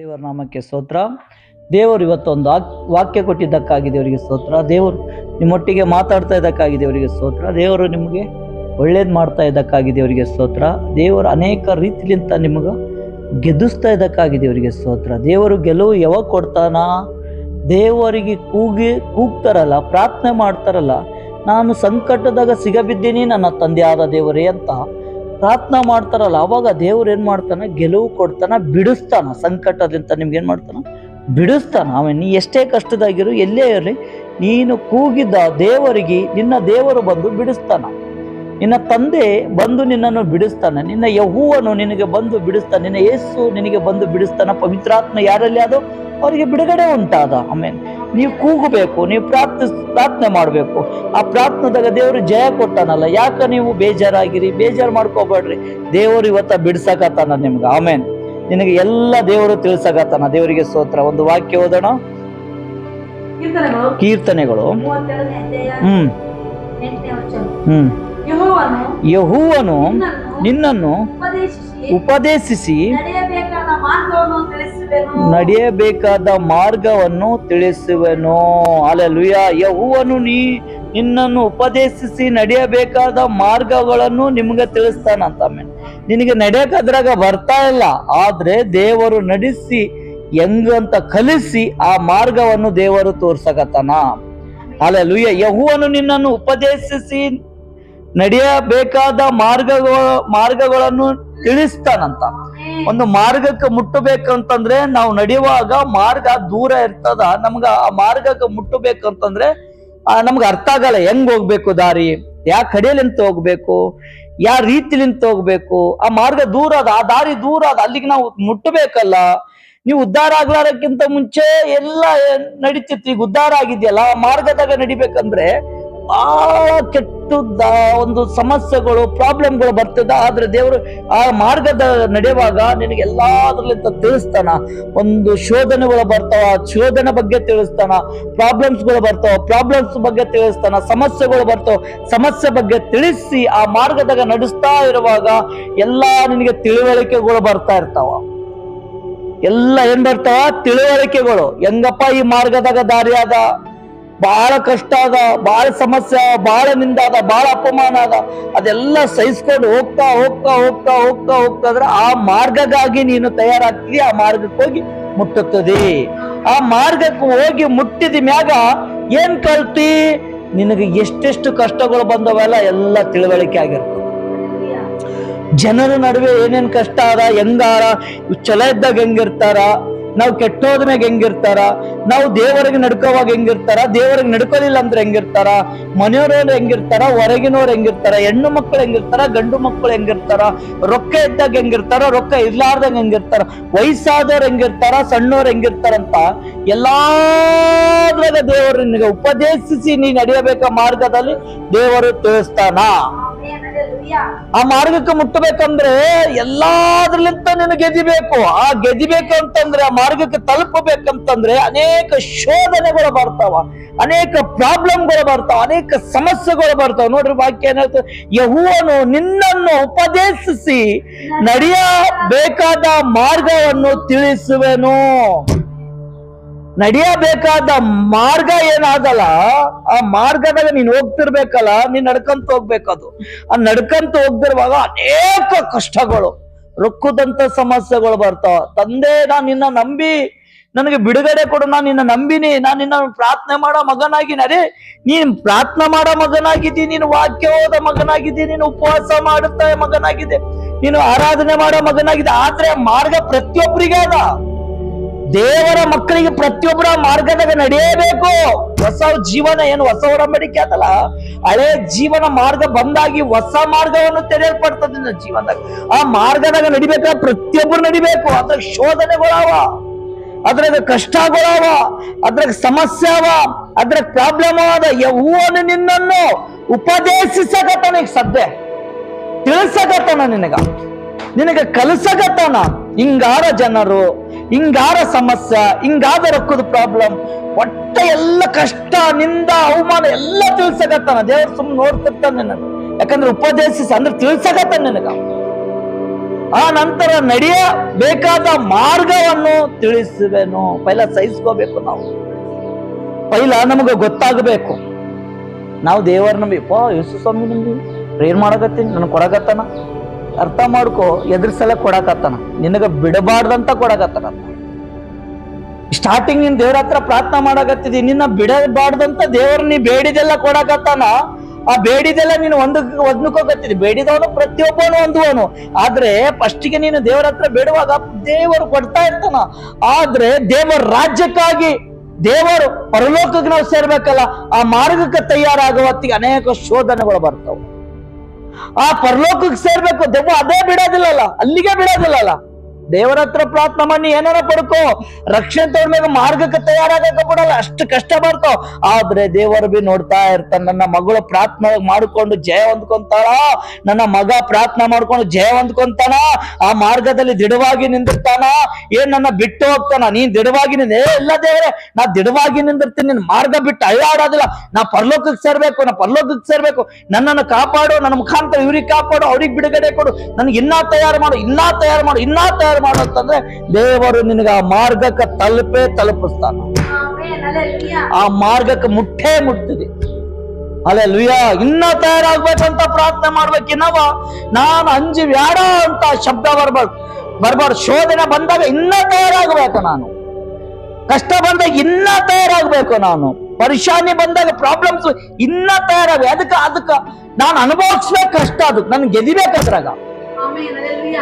ದೇವರ ನಾಮಕ್ಕೆ ಸ್ತೋತ್ರ. ದೇವರು ಇವತ್ತೊಂದು ವಾಕ್- ವಾಕ್ಯ ಕೊಟ್ಟಿದ್ದಕ್ಕಾಗಿ ದೇವರಿಗೆ ಸ್ತೋತ್ರ. ದೇವರು ನಿಮ್ಮೊಟ್ಟಿಗೆ ಮಾತಾಡ್ತಾ ಇದ್ದಕ್ಕಾಗಿ ದೇವರಿಗೆ ಸ್ತೋತ್ರ. ದೇವರು ನಿಮಗೆ ಒಳ್ಳೇದು ಮಾಡ್ತಾ ಇದ್ದಕ್ಕಾಗಿ ದೇವರಿಗೆ ಸ್ತೋತ್ರ. ದೇವರು ಅನೇಕ ರೀತಿಲಿಂತ ನಿಮಗೆ ಗೆದ್ದಿಸ್ತಾ ಇದ್ದಕ್ಕಾಗಿ ದೇವರಿಗೆ ಸ್ತೋತ್ರ. ದೇವರು ಗೆಲುವು ಯಾವಾಗ ಕೊಡ್ತಾನ? ದೇವರಿಗೆ ಕೂಗಿ, ಕೂಗ್ತಾರಲ್ಲ, ಪ್ರಾರ್ಥನೆ ಮಾಡ್ತಾರಲ್ಲ. ನಾನು ಸಂಕಟದಾಗ ಸಿಗಬಿದ್ದೀನಿ ನನ್ನ ತಂದೆಯಾದ ದೇವರೇ ಅಂತ ಪ್ರಾರ್ಥನೆ ಮಾಡ್ತಾರಲ್ಲ, ಅವಾಗ ದೇವ್ರು ಏನ್ ಮಾಡ್ತಾನೆ? ಗೆಲುವು ಕೊಡ್ತಾನ, ಬಿಡಿಸ್ತಾನ. ಸಂಕಟದಿಂದ ನಿಮ್ಗೆ ಏನ್ ಮಾಡ್ತಾನ? ಬಿಡಿಸ್ತಾನ. ಆಮೇಲೆ ನೀ ಎಷ್ಟೇ ಕಷ್ಟದಾಗಿರು ಎಲ್ಲೇ ಇರಲಿ, ನೀನು ಕೂಗಿದ್ದ ದೇವರಿಗೆ ನಿನ್ನ ದೇವರು ಬಂದು ಬಿಡಿಸ್ತಾನ. ನಿನ್ನ ತಂದೆ ಬಂದು ನಿನ್ನನ್ನು ಬಿಡಿಸ್ತಾನೆ. ನಿನ್ನ ಯಹೂವನು ನಿನಗೆ ಬಂದು ಬಿಡಿಸ್ತಾನೆ. ನಿನ್ನ ಯೇಸು ನಿನಗೆ ಬಂದು ಬಿಡಿಸ್ತಾನ. ಪವಿತ್ರಾತ್ಮ ಯಾರಲ್ಲಿ ಅದು ಅವರಿಗೆ ಬಿಡುಗಡೆ ಉಂಟಾದ. ಆಮೇಲೆ ನೀವು ಕೂಗಬೇಕು ನೀವು ಪ್ರಾರ್ಥಿಸು ಪ್ರಾರ್ಥನೆ ಮಾಡಬೇಕು. ಆ ಪ್ರಾರ್ಥನೆದಾಗ ದೇವರು ಜಯ ಕೊಟ್ಟಾನಲ್ಲ ಯಾಕೆ ನೀವು ಬೇಜಾರಾಗಿರಿ? ಬೇಜಾರು ಮಾಡ್ಕೋಬೇಡ್ರಿ. ದೇವರು ಇವತ್ತ ಬಿಡ್ಸಕತ್ತಾನ ನಿಮ್ಗೆ. ಆಮೇನ್. ನಿನಗೆ ಎಲ್ಲ ದೇವರು ತಿಳ್ಸಕತ್ತಾನ. ದೇವರಿಗೆ ಸ್ತೋತ್ರ. ಒಂದು ವಾಕ್ಯ ಓದೋಣ. ಕೀರ್ತನೆಗಳು. ಹ್ಮ್. ಹ್ಮ್. ಯಹುವನು ನಿನ್ನನ್ನು ಉಪದೇಶಿಸಿ ನಡೆಯಬೇಕಾದ ಮಾರ್ಗವನ್ನು ತಿಳಿಸುವೆನು. ಅಲೆ ಲುಯಾ ಯಹುವನು ನೀ, ನಿನ್ನನ್ನು ಉಪದೇಶಿಸಿ ನಡೆಯಬೇಕಾದ ಮಾರ್ಗಗಳನ್ನು ನಿಮ್ಗೆ ತಿಳಿಸ್ತಾನಂತ ನಿನಗೆ ನಡೆಯಕದ್ರಾಗ ಬರ್ತಾ ಇಲ್ಲ. ಆದ್ರೆ ದೇವರು ನಡೆಸಿ, ಹೆಂಗಂತ ಕಲಿಸಿ ಆ ಮಾರ್ಗವನ್ನು ದೇವರು ತೋರ್ಸಕತ್ತಾನ. ಅಲ್ಲೆಲುಯ್ಯ ಯಹುವನು ನಿನ್ನನ್ನು ಉಪದೇಶಿಸಿ ನಡೆಯಬೇಕಾದ ಮಾರ್ಗಗಳ, ಮಾರ್ಗಗಳನ್ನು ತಿಳಿಸ್ತಾನಂತ. ಒಂದು ಮಾರ್ಗಕ್ಕೆ ಮುಟ್ಟಬೇಕಂತಂದ್ರೆ ನಾವು ನಡೆಯುವಾಗ ಮಾರ್ಗ ದೂರ ಇರ್ತದ. ನಮ್ಗ ಆ ಮಾರ್ಗಕ್ಕೆ ಮುಟ್ಟಬೇಕಂತಂದ್ರೆ ನಮ್ಗೆ ಅರ್ಥ ಆಗಲ್ಲ, ಹೆಂಗ್ ಹೋಗ್ಬೇಕು ದಾರಿ? ಯಾವ ಕಡೆಯಲ್ಲಿಂತ ಹೋಗ್ಬೇಕು? ಯಾವ ರೀತಿಲಿಂತ ಹೋಗ್ಬೇಕು? ಆ ಮಾರ್ಗ ದೂರ ಅದ, ಆ ದಾರಿ ದೂರ ಅದ, ಅಲ್ಲಿಗೆ ನಾವು ಮುಟ್ಟಬೇಕಲ್ಲ. ನೀವು ಉದ್ಧಾರ ಆಗ್ಲಾರಕ್ಕಿಂತ ಮುಂಚೆ ಎಲ್ಲ ನಡೀತಿತ್ತು, ಈಗ ಉದ್ಧಾರ ಆಗಿದೆಯಲ್ಲ, ಆ ಮಾರ್ಗದಾಗ ನಡಿಬೇಕಂದ್ರೆ ಬಹಳ ಕೆಟ್ಟದ ಒಂದು ಸಮಸ್ಯೆಗಳು ಪ್ರಾಬ್ಲಮ್ಗಳು ಬರ್ತದ. ಆದ್ರೆ ದೇವರು ಆ ಮಾರ್ಗದ ನಡೆಯುವಾಗ ನಿನಗೆ ಎಲ್ಲಾದ್ರಲ್ಲಿಂದ ತಿಳಿಸ್ತಾನ. ಒಂದು ಶೋಧನೆಗಳು ಬರ್ತಾವ, ಶೋಧನೆ ಬಗ್ಗೆ ತಿಳಿಸ್ತಾನ ಪ್ರಾಬ್ಲಮ್ಸ್ಗಳು ಬರ್ತಾವ ಪ್ರಾಬ್ಲಮ್ಸ್ ಬಗ್ಗೆ ತಿಳಿಸ್ತಾನ, ಸಮಸ್ಯೆಗಳು ಬರ್ತಾವ. ಸಮಸ್ಯೆ ಬಗ್ಗೆ ತಿಳಿಸಿ ಆ ಮಾರ್ಗದಾಗ ನಡೆಸ್ತಾ ಇರುವಾಗ ಎಲ್ಲಾ ನಿನಗೆ ತಿಳುವಳಿಕೆಗಳು ಬರ್ತಾ ಇರ್ತಾವ. ಎಲ್ಲ ಏನ್ ಬರ್ತಾವ? ತಿಳುವಳಿಕೆಗಳು. ಹೆಂಗಪ್ಪ ಈ ಮಾರ್ಗದಾಗ ದಾರಿ ಅದ ಬಹಳ ಕಷ್ಟ ಅದ ಬಹಳ ಸಮಸ್ಯೆ ಬಹಳ ನಿಂದಾದ ಬಹಳ ಅಪಮಾನ ಅದ ಅದೆಲ್ಲ ಸಹಿಸ್ಕೊಂಡು ಹೋಗ್ತಾ ಹೋಗ್ತಾ ಹೋಗ್ತಾ ಹೋಗ್ತಾ ಹೋಗ್ತಾ ಆ ಮಾರ್ಗಗಾಗಿ ನೀನು ತಯಾರಾಗ್ತೀಯ ಆ ಮಾರ್ಗಕ್ಕೆ ಹೋಗಿ ಮುಟ್ಟುತ್ತದೆ. ಆ ಮಾರ್ಗಕ್ಕೆ ಹೋಗಿ ಮುಟ್ಟಿದ ಮ್ಯಾಗ ಏನ್ ಕಲ್ತಿ? ನಿನಗೆ ಎಷ್ಟೆಷ್ಟು ಕಷ್ಟಗಳು ಬಂದವಲ್ಲ ಎಲ್ಲ ತಿಳುವಳಿಕೆ ಆಗಿರ್ತದೆ. ಜನರ ನಡುವೆ ಏನೇನ್ ಕಷ್ಟ ಅದ ಹೆಂಗಾರ, ಚಲೋ ಇದ್ದಾಗ ಹೆಂಗಿರ್ತಾರ? ನಾವು ಕೆಟ್ಟೋದ್ಮ್ಯಾಗ ಹೆಂಗಿರ್ತಾರ? ನಾವು ದೇವರಿಗೆ ನಡ್ಕೋವಾಗ ಹೆಂಗಿರ್ತಾರ? ದೇವರಿಗೆ ನಡ್ಕೋಲಿಲ್ಲ ಅಂದ್ರೆ ಹೆಂಗಿರ್ತಾರ? ಮನೆಯವ್ರು ಹೆಂಗಿರ್ತಾರ? ಹೊರಗಿನವ್ರು ಹೆಂಗಿರ್ತಾರ? ಹೆಣ್ಣು ಮಕ್ಕಳು ಹೆಂಗಿರ್ತಾರ? ಗಂಡು ಮಕ್ಕಳು ಹೆಂಗಿರ್ತಾರ? ರೊಕ್ಕ ಇದ್ದಾಗ ಹೆಂಗಿರ್ತಾರ? ರೊಕ್ಕ ಇರ್ಲಾರ್ದಂಗ ಹೆಂಗಿರ್ತಾರ? ವಯಸ್ಸಾದವ್ರು ಹೆಂಗಿರ್ತಾರ? ಸಣ್ಣವ್ರು ಹೆಂಗಿರ್ತಾರಂತ ಎಲ್ಲಾದ್ರಾಗ ದೇವರು ನಿನಗೆ ಉಪದೇಶಿಸಿ ನೀ ನಡೆಯಬೇಕ ಮಾರ್ಗದಲ್ಲಿ ದೇವರು ತಿಳಿಸ್ತಾನ. ಆ ಮಾರ್ಗಕ್ಕೆ ಮುಟ್ಟಬೇಕಂದ್ರೆ ಎಲ್ಲಾದ್ರಲ್ಲಿಂತ ನೀನು ಗೆದಿಬೇಕು ಆ ಗೆದಿಬೇಕು ಅಂತಂದ್ರೆ, ಆ ಮಾರ್ಗಕ್ಕೆ ತಲುಪಬೇಕಂತಂದ್ರೆ ಅನೇಕ ಶೋಧನೆಗಳು ಬರ್ತಾವ. ಅನೇಕ ಪ್ರಾಬ್ಲಮ್ಗಳು ಬರ್ತಾವ. ಅನೇಕ ಸಮಸ್ಯೆಗಳು ಬರ್ತಾವ. ನೋಡ್ರಿ ವಾಕ್ಯ ಏನಾಯ್ತು ಯಹೂವನು ನಿನ್ನನ್ನು ಉಪದೇಶಿಸಿ ನಡೆಯಬೇಕಾದ ಮಾರ್ಗವನ್ನು ತಿಳಿಸುವೆನು. ನಡೆಯಬೇಕಾದ ಮಾರ್ಗ ಏನಾಗಲ್ಲ ಆ ಮಾರ್ಗದಾಗ ನೀನ್ ಹೋಗ್ತಿರ್ಬೇಕಲ್ಲ, ನೀನ್ ನಡ್ಕಂತ ಹೋಗ್ಬೇಕದು. ಆ ನಡ್ಕಂತ ಹೋಗ್ತಿರುವಾಗ ಅನೇಕ ಕಷ್ಟಗಳು, ರೊಕ್ಕದಂತ ಸಮಸ್ಯೆಗಳು ಬರ್ತಾವ. ತಂದೆ, ನಾನ್ ನಿನ್ನ ನಂಬಿ, ನನಗೆ ಬಿಡುಗಡೆ ಕೊಡು, ನಾನು ನಿನ್ನ ನಂಬಿನಿ, ನಾನು ನಿನ್ನ ಪ್ರಾರ್ಥನೆ ಮಾಡೋ ಮಗನಾಗಿನ. ಅರೆ, ನೀನ್ ಪ್ರಾರ್ಥನೆ ಮಾಡೋ ಮಗನಾಗಿದ್ದಿ, ನೀನು ವಾಕ್ಯ ಓದ ಮಗನಾಗಿದ್ದಿ, ನೀನು ಉಪವಾಸ ಮಾಡುತ್ತಾ ಮಗನಾಗಿದೆ ನೀನು ಆರಾಧನೆ ಮಾಡೋ ಮಗನಾಗಿದೆ ಆದ್ರೆ ಮಾರ್ಗ ಪ್ರತಿಯೊಬ್ಬರಿಗೆ ಅದ. ದೇವರ ಮಕ್ಕಳಿಗೆ ಪ್ರತಿಯೊಬ್ಬರ ಮಾರ್ಗದಾಗ ನಡೆಯಬೇಕು. ಹೊಸ ಜೀವನ ಏನು? ಹೊಸ ಒಡಂಬಡಿಕೆ ಅದಲ್ಲ. ಹಳೆ ಜೀವನ ಮಾರ್ಗ ಬಂದಾಗಿ ಹೊಸ ಮಾರ್ಗವನ್ನು ತೆರೆಯಲ್ಪಡ್ತದೆ ನನ್ನ ಜೀವನದಾಗ. ಆ ಮಾರ್ಗದಾಗ ನಡಿಬೇಕ ಪ್ರತಿಯೊಬ್ಬರು ನಡಿಬೇಕು. ಅದ್ರ ಶೋಧನೆಗಳವ. ಅದ್ರಾಗ ಕಷ್ಟಗಳವ. ಅದ್ರಾಗ ಸಮಸ್ಯೆ ಅವ ಅದ್ರಾಗ ಪ್ರಾಬ್ಲಮ್ ಅದ ಯಹೂವನು ನಿನ್ನನ್ನು ಉಪದೇಶಿಸಕತ್ತಾನ ಈಗ ಸದ್ಯ. ತಿಳಿಸಕತ್ತಾನ ನಿನಗ. ನಿನಗ ಕಲಿಸಕತ್ತಾನ. ಹಿಂಗಾರ ಜನರು ಹಿಂಗಾರ ಸಮಸ್ಯೆ ಹಿಂಗಾದ ರೊಕ್ಕದ ಪ್ರಾಬ್ಲಮ್ ಒಟ್ಟ ಎಲ್ಲ ಕಷ್ಟ, ನಿಂದ, ಅವಮಾನ ಎಲ್ಲ ತಿಳ್ಸಕತ್ತಾನ. ದೇವ್ರು ಸುಮ್ಮನೆ ನೋಡ್ತಿರ್ತಾನ ನಿನ್ನ ಯಾಕಂದ್ರೆ ಉಪದೇಶಿಸ ಅಂದ್ರೆ ತಿಳ್ಸಕತ್ತಾನ ನಿನಗ. ಆ ನಂತರ ನಡೆಯಬೇಕಾದ ಮಾರ್ಗವನ್ನು ತಿಳಿಸುವೆನು. ಪೈಲ ಸಹಿಸ್ಕೋಬೇಕು ನಾವು. ಪೈಲ ನಮಗೆ ಗೊತ್ತಾಗಬೇಕು. ನಾವು ದೇವರ ನಂಬಿಪ್ಪ ಯೇಸು ಸ್ವಾಮಿ ನಂಬಿ ಪ್ರೇರ್ ಮಾಡಕತ್ತೀನಿ ನನಗೆ ಕೊಡಕತ್ತಾನ. ಅರ್ಥ ಮಾಡ್ಕೊ ಎದುರಿಸಲ ಸಲ ಕೊಡಕತ್ತಾನ. ನಿನಗ ಬಿಡಬಾರ್ದಂತ ಕೊಡಕತ್ತಾನ ಸ್ಟಾರ್ಟಿಂಗ್ ನಿನ್ ದೇವ್ರ ಹತ್ರ ಪ್ರಾರ್ಥನಾ ಮಾಡಕತ್ತಿದಿ, ನಿನ್ನ ಬಿಡಬಾರ್ದಂತ ದೇವ್ರ ನೀ ಬೇಡಿದೆಲ್ಲ ಕೊಡಕತ್ತಾನ. ಆ ಬೇಡಿದೆಲ್ಲ ನೀನು ಒಂದು ಒದ್ನಕೋಗತ್ತಿದ್ದಿ ಬೇಡಿದವನು ಪ್ರತಿಯೊಬ್ಬನು ಒಂದುವನು. ಆದ್ರೆ ಫಸ್ಟಿಗೆ ನೀನು ದೇವರ ಹತ್ರ ಬೇಡುವಾಗ ದೇವರು ಕೊಡ್ತಾ ಇರ್ತಾನ. ಆದ್ರೆ ದೇವರ ರಾಜ್ಯಕ್ಕಾಗಿ ದೇವರು ಪರಲೋಕಕ್ಕೆ ನಾವು ಸೇರ್ಬೇಕಲ್ಲ, ಆ ಮಾರ್ಗಕ್ಕೆ ತಯಾರಾಗುವತ್ತಿಗೆ ಅನೇಕ ಶೋಧನೆಗಳು ಬರ್ತಾವ. ಆ ಪರಲೋಕಕ್ಕೆ ಸೇರ್ಬೇಕು ದೆವ್ವ ಅದೇ ಬಿಡೋದಿಲ್ಲಲ್ಲ ಅಲ್ಲಿಗೆ ಬಿಡೋದಿಲ್ಲಲ್ಲ. ದೇವರ ಹತ್ರ ಪ್ರಾರ್ಥನೆ ಮಾಡಿ ಏನಾರ ಪಡ್ಕೋ. ರಕ್ಷಣೆ ತಗೊಂಡ್ಮೇಲೆ ಮಾರ್ಗಕ್ಕೆ ತಯಾರಾಗಕ್ಕೆ ಬಿಡಲ್ಲ. ಅಷ್ಟು ಕಷ್ಟ ಬರ್ತಾವ ಆದ್ರೆ ದೇವರು ಬಿ ನೋಡ್ತಾ ಇರ್ತಾನ. ನನ್ನ ಮಗಳು ಪ್ರಾರ್ಥನೆ ಮಾಡ್ಕೊಂಡು ಜಯ ಹೊಂದ್ಕೊಂತಾಳ. ನನ್ನ ಮಗ ಪ್ರಾರ್ಥನೆ ಮಾಡ್ಕೊಂಡು ಜಯ ಹೊಂದ್ಕೊಂತಾನ. ಆ ಮಾರ್ಗದಲ್ಲಿ ದಿಡವಾಗಿ ನಿಂದಿರ್ತಾನ. ಏನ್ ನನ್ನ ಬಿಟ್ಟು ಹೋಗ್ತಾನ. ನೀನ್ ದಿಡವಾಗಿ ನಿಂದ ಇಲ್ಲ ದೇವರೇ, ನಾ ದಿಡವಾಗಿ ನಿಂದಿರ್ತೀನಿ. ನಿನ್ ಮಾರ್ಗ ಬಿಟ್ಟು ಅಳ್ಳಾಡೋದಿಲ್ಲ ನಾ ಪರಲೋಕಕ್ಕೆ ಸೇರ್ಬೇಕು, ನಾ ಪರಲೋಕಕ್ಕೆ ಸೇರ್ಬೇಕು. ನನ್ನನ್ನು ಕಾಪಾಡು, ನನ್ನ ಮುಖಾಂತರ ಇವ್ರಿಗೆ ಕಾಪಾಡು, ಅವ್ರಿಗೆ ಬಿಡುಗಡೆ ಕೊಡು. ನನಗೆ ಇನ್ನ ತಯಾರು ಮಾಡು, ಇನ್ನ ತಯಾರು ಮಾಡು, ಇನ್ನ ತಯಾರು ಮಾಡು ಅಂತಂದ್ರೆ ದೇವರು ನಿನಗೆ ಆ ಮಾರ್ಗಕ್ಕೆ ತಲುಪೇ ತಲುಪಿಸ್ತಾನ. ಆ ಮಾರ್ಗಕ್ಕೆ ಮುಟ್ಟೇ ಮುಟ್ತಿದೆ. ಅಲ್ಲೇ ಲುಯ್ಯ ಇನ್ನ ತಯಾರಾಗ್ಬೇಕಂತ ಪ್ರಾರ್ಥನೆ ಮಾಡ್ಬೇಕಿನ್ನವ ನಾನು ಅಂಜಿ ವ್ಯಾಡ ಅಂತ ಶಬ್ದ ಬರ್ಬಾರ್ದು ಬರ್ಬಾರ್ದು. ಶೋಧನೆ ಬಂದಾಗ ಇನ್ನ ತಯಾರಾಗಬೇಕು ನಾನು. ಕಷ್ಟ ಬಂದಾಗ ಇನ್ನ ತಯಾರಾಗ್ಬೇಕು ನಾನು. ಪರಿಶಾನಿ ಬಂದಾಗ ಪ್ರಾಬ್ಲಮ್ಸ್ ಇನ್ನ ತಯಾರಾಗ ಅದಕ್ಕ ಅದಕ್ಕ ನಾನು ಅನುಭವಿಸ್ಬೇಕು ಕಷ್ಟ ಅದಕ್ಕೆ ನನ್ಗೆ ಹಲ್ಲೆಲೂಯಾ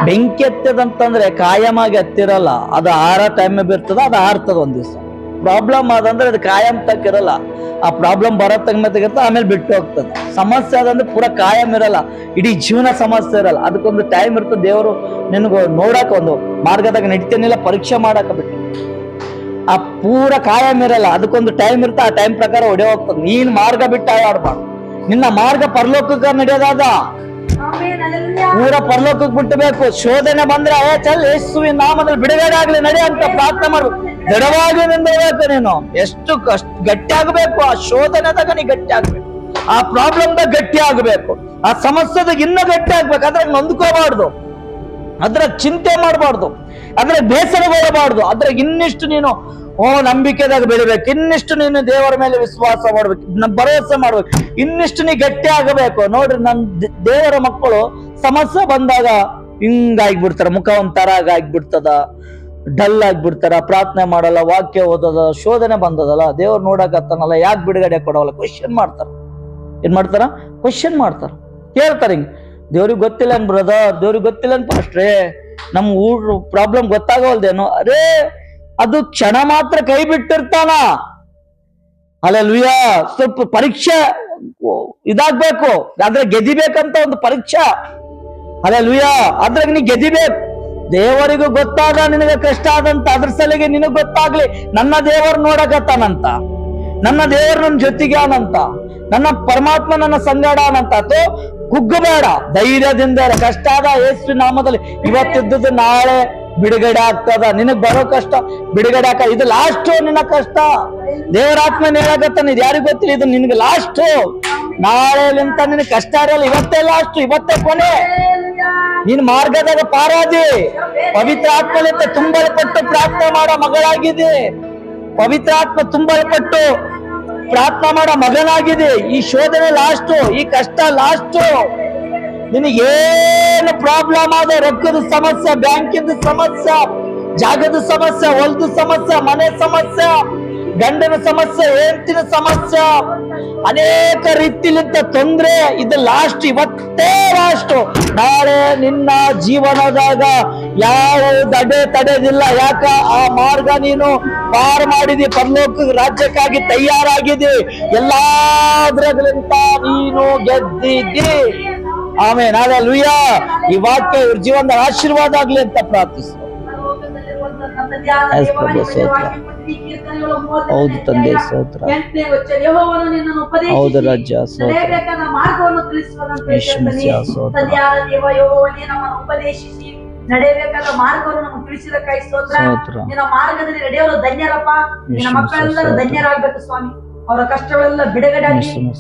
ಬೆಂಕಿ ಎತ್ತದಂತಂದ್ರೆ ಕಾಯಮಾಗಿ ಹತ್ತಿರಲ್ಲ ಅದು ಆರ ಟೈಮ್ ಬೀರ್ತದ ಅದು ಆರ್ತದ ಒಂದ್ ದಿವಸ. ಪ್ರಾಬ್ಲಮ್ ಆದಂದ್ರೆ ಅದು ಕಾಯಂ ತಕ್ಕಿರಲ್ಲ ಆ ಪ್ರಾಬ್ಲಮ್ ಬರೋ ತಗ್ಮತ್ತಿಗಿರ್ತ ಆಮೇಲೆ ಬಿಟ್ಟು ಹೋಗ್ತದೆ. ಸಮಸ್ಯೆ ಅದಂದ್ರೆ ಪೂರ ಕಾಯಂ ಇರಲ್ಲ. ಇಡೀ ಜೀವನ ಸಮಸ್ಯೆ ಇರಲ್ಲ. ಅದಕ್ಕೊಂದು ಟೈಮ್ ಇರ್ತದೆ ದೇವರು ನಿನಗೆ ನೋಡಕ್ ಒಂದು ಮಾರ್ಗದಾಗ ನಡಿತೇನಿಲ್ಲ, ಪರೀಕ್ಷೆ ಮಾಡಕ ಬಿಟ್ಟು. ಆ ಪೂರ ಕಾಯಂ ಇರಲ್ಲ. ಅದಕ್ಕೊಂದು ಟೈಮ್ ಇರ್ತ ಆ ಟೈಮ್ ಪ್ರಕಾರ ಹೊಡೆ ಹೋಗ್ತದೆ. ನೀನ್ ಮಾರ್ಗ ಬಿಟ್ಟು ಆಡಬಾರ್ದು ನಿನ್ನ ಮಾರ್ಗ ಪರಲೋಕಕ್ಕೆ ನಡೆಯೋದಾದ. ಪೂರ ಪರಲೋಕಕ್ಕೆ ಬಿಟ್ಟಬೇಕು. ಶೋಧನೆ ಬಂದ್ರೆ ಚಲ್ ಯೇಸುವಿನ ನಾಮದಲ್ಲಿ ಬಿಡುಗಡೆ ನಡಿ ಅಂತ ಪ್ರಾರ್ಥನೆ ಮಾಡ್ಬೇಕು ದೃಢವಾಗಿ ನಿಂದಿರಬೇಕು ನೀನು. ಎಷ್ಟು ಕಷ್ಟ ಗಟ್ಟಿ ಆಗ್ಬೇಕು ಆ ಶೋಧನೆದಾಗ ನೀ ಗಟ್ಟಿ ಆಗ್ಬೇಕು ಆ ಪ್ರಾಬ್ಲಮ್ದಾಗ ಗಟ್ಟಿ ಆಗ್ಬೇಕು ಆ ಸಮಸ್ಯೆದಾಗ ಇನ್ನೂ ಗಟ್ಟಿ ಆಗ್ಬೇಕು ಅದ್ರಾಗ ನೊಂದ್ಕೋಬಾರ್ದು. ಅದ್ರ ಚಿಂತೆ ಮಾಡಬಾರ್ದು. ಅದ್ರಾಗ ಬೇಸರಗೊಳ್ಳಬಾರ್ದು. ಅದ್ರಾಗ ಇನ್ನಿಷ್ಟು ನೀನು ಓ, ನಂಬಿಕೆದಾಗ ಬೆಳಿಬೇಕು. ಇನ್ನಿಷ್ಟು ನೀನು ದೇವರ ಮೇಲೆ ವಿಶ್ವಾಸ ಮಾಡ್ಬೇಕು. ಭರವಸೆ ಮಾಡ್ಬೇಕು. ಇನ್ನಿಷ್ಟು ನೀ ಗಟ್ಟಿ ಆಗಬೇಕು. ನೋಡ್ರಿ, ನನ್ ದೇವರ ಮಕ್ಕಳು ಸಮಸ್ಯೆ ಬಂದಾಗ ಹಿಂಗಾಗ್ಬಿಡ್ತಾರ ಮುಖ ಒಂಥರ ಆಗ್ಬಿಡ್ತದ. ಡಲ್ ಆಗ್ಬಿಡ್ತಾರ. ಪ್ರಾರ್ಥನೆ ಮಾಡಲ್ಲ, ವಾಕ್ಯ ಓದದ, ಶೋಧನೆ ಬಂದದಲ್ಲ. ದೇವ್ರು ನೋಡಕತ್ತಾನಲ್ಲ ಯಾಕೆ ಬಿಡುಗಡೆ ಕೊಡೋಲ್ಲ ಕ್ವಶನ್ ಮಾಡ್ತಾರ. ಏನ್ ಮಾಡ್ತಾರ? ಕ್ವಶನ್ ಮಾಡ್ತಾರ. ಕೇಳ್ತಾರ ಹಿಂಗ್. ದೇವ್ರಿಗೆ ಗೊತ್ತಿಲ್ಲ ಬ್ರದರ್ ದೇವ್ರಿಗೆ ಗೊತ್ತಿಲ್ಲ ಪಾಸ್ಟ್ರೇ ನಮ್ ಊರ್ ಪ್ರಾಬ್ಲಮ್ ಗೊತ್ತಾಗವಲ್ದೇನೋ? ಅರೇ ಅದು ಕ್ಷಣ ಮಾತ್ರ ಕೈ ಬಿಟ್ಟಿರ್ತಾನ. ಅಲ್ಲ ಸ್ವಲ್ಪ ಪರೀಕ್ಷೆ ಇದಾಗ್ಬೇಕು. ಆದ್ರೆ ಗೆದಿಬೇಕಂತ ಒಂದು ಪರೀಕ್ಷೆ. ಅಲ್ಲ ಲುಯ್ಯ ಅದ್ರಾಗ ನೀ ಗೆದಿಬೇಕು ದೇವರಿಗೂ ಗೊತ್ತಾದ ನಿನಗೆ ಕಷ್ಟ ಆದಂತ, ಅದ್ರ ಸಲಿಗೆ ನಿನಗ್ ಗೊತ್ತಾಗ್ಲಿ. ನನ್ನ ದೇವರು ನೋಡಕತ್ತಾನಂತ. ನನ್ನ ದೇವರು ನನ್ನ ಜೊತೆಗೆ ಅನಂತ ನನ್ನ ಪರಮಾತ್ಮ ನನ್ನ ಸಂಗಡ ಅನಂತ ಅಥವಾ ಕುಗ್ಗಬೇಡ. ಧೈರ್ಯದಿಂದ ಕಷ್ಟ ಆದ ಯೇಸು ನಾಮದಲ್ಲಿ. ಇವತ್ತಿದ್ದುದು ನಾಳೆ ಬಿಡುಗಡೆ ಆಗ್ತದ? ನಿನಗ್ ಬರೋ ಕಷ್ಟ, ಬಿಡುಗಡೆ ಆಗ ಇದು ಲಾಸ್ಟ್ ನಿನ್ನ ಕಷ್ಟ. ದೇವರಾತ್ಮ ಹೇಳಕತ್ತಾನ, ಇದು ಯಾರಿಗೂ ಗೊತ್ತಿಲ್ಲ? ಇದು ನಿನ್ಗೆ ಲಾಸ್ಟ್ ನಾಳೆಲಿಂತ ನಿನ್ ಕಷ್ಟ ಇರಲ್ಲ, ಇವತ್ತೇ ಲಾಸ್ಟ್ ಇವತ್ತೇ ಕೊನೆ. ನಿನ್ ಮಾರ್ಗದಾಗ ಪಾರಾದಿ. ಪವಿತ್ರ ಆತ್ಮಲಿಂದ ತುಂಬಲ್ಪಟ್ಟು ಪ್ರಾರ್ಥನೆ ಮಾಡೋ ಮಗಳಾಗಿದೆ. ಪವಿತ್ರ ಆತ್ಮ ತುಂಬಲ್ಪಟ್ಟು ಪ್ರಾರ್ಥನೆ ಮಾಡೋ ಮಗನಾಗಿದೆ. ಈ ಶೋಧನೆ ಲಾಸ್ಟ್ ಈ ಕಷ್ಟ ಲಾಸ್ಟ್ ನಿನಗೇನು ಪ್ರಾಬ್ಲಮ್ ಆದ? ರೊಕ್ಕದ ಸಮಸ್ಯೆ, ಬ್ಯಾಂಕಿಂದ ಸಮಸ್ಯೆ, ಜಾಗದ ಸಮಸ್ಯೆ, ಹೊಲದ ಸಮಸ್ಯೆ, ಮನೆ ಸಮಸ್ಯೆ, ಗಂಡನ ಸಮಸ್ಯೆ, ಹೆಂಡತಿನ ಸಮಸ್ಯೆ. ಅನೇಕ ರೀತಿಲಿಂತ ತೊಂದ್ರೆ. ಇದು ಲಾಸ್ಟ್ ಇವತ್ತೇ ಲಾಸ್ಟ್ ನಾಳೆ ನಿನ್ನ ಜೀವನದಾಗ ಯಾವ ತಡೆ ತಡೆದಿಲ್ಲ. ಯಾಕ? ಆ ಮಾರ್ಗ ನೀನು ಪಾರ್ ಮಾಡಿದಿ. ಪರಲೋಕ ರಾಜ್ಯಕ್ಕಾಗಿ ತಯಾರಾಗಿದಿ. ಎಲ್ಲಾದ್ರಗಳಿಂದ ನೀನು ಗೆದ್ದಿದ್ದಿ ಆಮೇ ನಾಳೆ ಈ ವಾಕ್ಯ ಇವ್ರ ಜೀವನದ ಆಶೀರ್ವಾದ ಆಗ್ಲಿ ಅಂತ ಪ್ರಾರ್ಥಿಸ್ತು ಹೌದು ತಂದೆ ಸ್ತೋತ್ರ ಹೌದು ರಾಜ್ಯ ಉಪದೇಶಿಸಿ ನಡೆಯಬೇಕಾದ ಮಾರ್ಗವನ್ನು ಸ್ತೋತ್ರ ನಿನ್ನ ಮಾರ್ಗದಲ್ಲಿ ನಡೆಯೋರು ಧನ್ಯರಪ್ಪ. ಮಕ್ಕಳೆಲ್ಲರೂ ಸ್ವಾಮಿ. ಅವರ ಕಷ್ಟಗಳೆಲ್ಲ ಬಿಡುಗಡೆ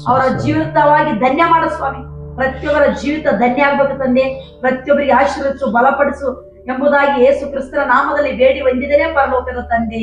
ಅವರ ಜೀವಿತವಾಗಿ ಧನ್ಯ ಮಾಡ ಸ್ವಾಮಿ. ಪ್ರತಿಯೊಬ್ಬರ ಜೀವಿತ ಧನ್ಯ ಆಗ್ಬೇಕು ತಂದೆ. ಪ್ರತಿಯೊಬ್ಬರಿಗೆ ಆಶೀರ್ವದಿಸು, ಬಲಪಡಿಸು ಎಂಬುದಾಗಿ ಯೇಸು ಕ್ರಿಸ್ತರ ನಾಮದಲ್ಲಿ ಬೇಡಿ ಹೊಂದಿದ್ದೇನೆ ಪರಲೋಕದ ತಂದೆ.